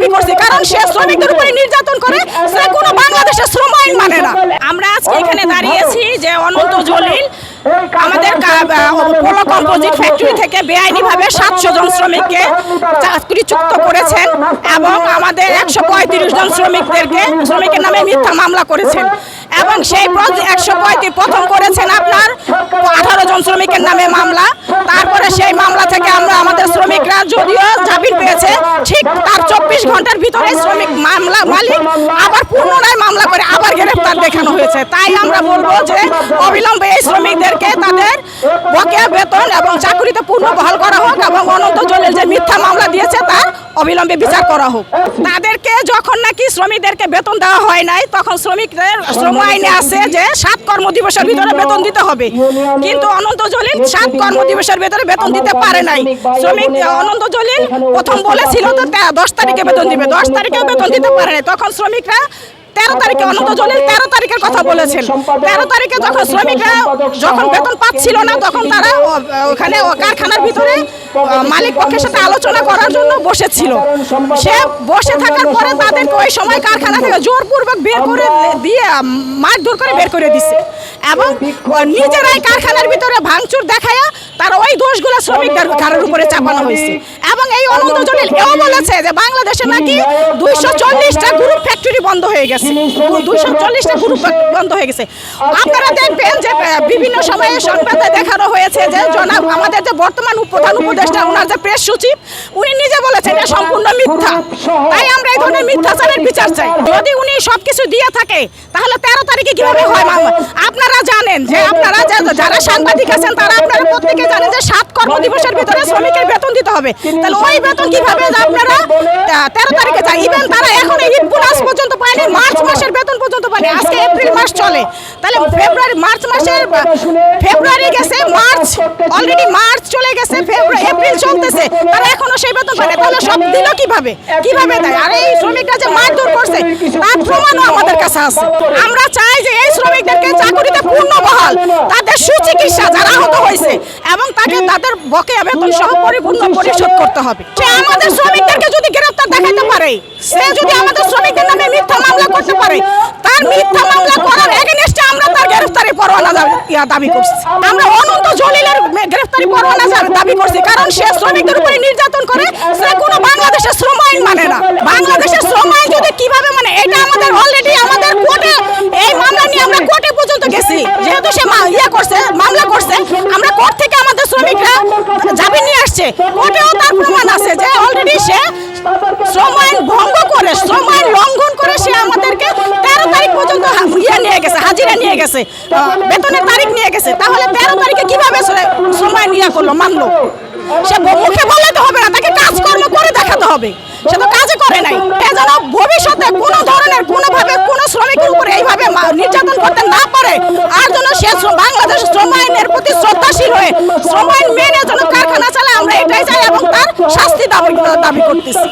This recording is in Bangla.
দাবি করছি। কারণ সে শ্রমিকদের উপরে নির্যাতন করে, সে কোনো বাংলাদেশের শ্রম আইন মানে না। আমরা আজকে এখানে দাঁড়িয়েছি যে অনন্ত জলিল আমাদের পোলো কম্পোজিট ফ্যাক্টরি থেকে বেআইনিভাবে সাতশো জন শ্রমিককে চাকরিচ্যুত করেছেন এবং আমাদের একশো পঁয়ত্রিশ জন শ্রমিকদেরকে, শ্রমিকের নামে মিথ্যা মামলা করেছেন। এবং সেই একশো পঁয়ত্রিশ প্রথম করেছেন আপনার আঠারো জন শ্রমিকের নামে মামলা। তারপরে সেই মামলা থেকে আমরা আমাদের শ্রমিকরা যদিও জামিন পেয়েছে ভিতরে শ্রমিক মামলা মালিক আবার পুনরায় মামলা করে আবার গ্রেফতার দেখানো হয়েছে। তাই আমরা বলব যে অবিলম্বে এই শ্রমিকদেরকে তাদের বকেয়া বেতন এবং চাকরিতে পূর্ণ বহাল করা হোক এবং অনন্ত জলের যে মিথ্যা মামলা দিয়েছে তার অবিলম্বে বিচার করা হোক। তাদেরকে যখন নাকি শ্রমিকদেরকে বেতন দেওয়া হয় নাই তখন শ্রমিকদের শ্রম আইনে আছে যে সাত কর্মদিবসের ভিতরে বেতন দিতে হবে। কিন্তু অনন্ত জলিল সাত কর্মদিবসের ভিতরে বেতন দিতে পারে নাই। শ্রমিক অনন্ত জলিল প্রথম বলেছিল তো দশ তারিখে বেতন দিবে। দশ তারিখেও বেতন দিতে পারে নাই। তখন শ্রমিকরা তেরো তারিখে অনন্ত জলিল তেরো তারিখের কথা বলেছেন। তেরো তারিখে যখন শ্রমিকরা যখন বেতন পাচ্ছিল না তখন তারা ওখানে কারখানার ভিতরে মালিক পক্ষের সাথে আলোচনা করার জন্য বসেছিল। সে বসে থাকার পরে তাদেরকে ওই সময় কারখানা থেকে জোরপূর্বক বের করে দিয়ে মারধর করে বের করে দিছে। এবং নিজেরাই কারখানার ভিতরে ভাঙচুর দেখায়া তার ওই দোষগুলো শ্রমিকদের ঘাড়ের উপরে চাপানো হয়েছে। এবং এই অনন্ত জলিল এও বলেছে যে বাংলাদেশে নাকি দুইশো চল্লিশটা গ্রুপ ফ্যাক্টরি বন্ধ হয়ে গেছে। দুইশো চল্লিশটা গ্রুপ বন্ধ হয়ে গেছে। আপনারা দেখবেন যে বিভিন্ন সময়ে সংবাদে দেখানো হয়েছে যে জনাব আমাদের যে বর্তমান প্রধান উপদেষ্টা ওনার যে প্রেস সচিব উনি নিজে বলেছেন এটা সম্পূর্ণ মিথ্যা। তাই আমরা এই ধরনের মিথ্যাচারের বিচার চাই। যদি উনি সবকিছু দিয়ে থাকে তাহলে তেরো তারিখে কীভাবে হয় আপনারা জানেন যে আপনারা যারা সাংবাদিক আছেন তারা আপনারা প্রত্যেকে জানেন যে সাত কর্মদিবসের ভিতরে শ্রমিকের বেতন দিতে হবে। তাহলে ওই বেতন কীভাবে আপনারা তেরো তারিখে যায় ইভেন তারা এখন এই ঈদ বোনাস পর্যন্ত পায়নি মার্চ মাসের বেতন পর্যন্ত পায়নি আজকে এপ্রিল মাস চলে। তাহলে ফেব্রুয়ারি মার্চ মাসের ফেব্রুয়ারি গেছে মার্চ অলরেডি মার্চ চলে গেছে ফেব্রুয়ারি এপ্রিল চলতেছে। তারা এখনও সেই বেতন পায় তাহলে সব দিল কীভাবে? কীভাবে দেয়? আর এই শ্রমিকরা যে মারধর করছে তার প্রমাণও আমাদের কাছে আছে। আমরা চাই যে এই শ্রমিকদেরকে চাকরিতে পূর্ণ বহাল। তাদের সুচিকিৎসা যারা আহত হয়েছে এবং তাকে তাদের বকেয়া বেতন সহ পরিপূর্ণ পরিশোধ করতে হবে। সে আমাদের শ্রমিকদেরকে যদি গ্রেফতার দেখাতে পারে সে যদি আমাদের শ্রমিকদের মামলা করতে পারে। তার মিথ্যা মামলা করার এগেনস্টে আমরা তার গ্রেফতারি পরোয়ানা দাবি- করছি। আমরা অনন্ত জলিলের গ্রেফতারি পরোয়ানা দাবি করছি। কারণ সে শ্রমিকদের উপরে নির্যাতন করে। সে কোনো বাংলাদেশের শ্রম আইন মানে না। বাংলাদেশের শ্রম আইন যদি কীভাবে মানে এটা আমাদের অলরেডি আমাদের কোর্টে এই মামলা নিয়ে আমরা কোর্টে পর্যন্ত গেছি। যেহেতু সে ইয়া করছে, মামলা করছে, আমরা কোর্ট থেকে আমাদের শ্রমিকরা জামিন নিয়ে আসছে। কোর্টেও তার প্রমাণ আছে যে অলরেডি সে শ্রম আইন ভঙ্গ করে, শ্রম আইন লঙ্ঘন করে সে আমাদেরকে তেরো তারিখ পর্যন্ত হা- ইয়ে নিয়ে গেছে হাজিরা নিয়ে গেছে। বেতনের তারিখ নিয়ে গেছে। তাহলে তেরো তারিখে কীভাবে সে শ্রম আইন ইয়া করল? মানলো। সে মুখে বললে হবে না, তাকে কাজকর্ম করে দেখাতে হবে। সে তো কাজে করে নাই। যেন ভবিষ্যতে কোনো ধরনের, কোনোভাবে কোনো শ্রমিকের উপরে এইভাবে নির্যাতন করতে না পারে, আর যেন সে বাংলাদেশ শ্রম আইনের প্রতি শ্রদ্ধাশীল হয়ে শ্রম আইন মেনে যেন কারখানা চালায়, আমরা এটাই চাই এবং তার শাস্তি দাবি দাবি করতেছি।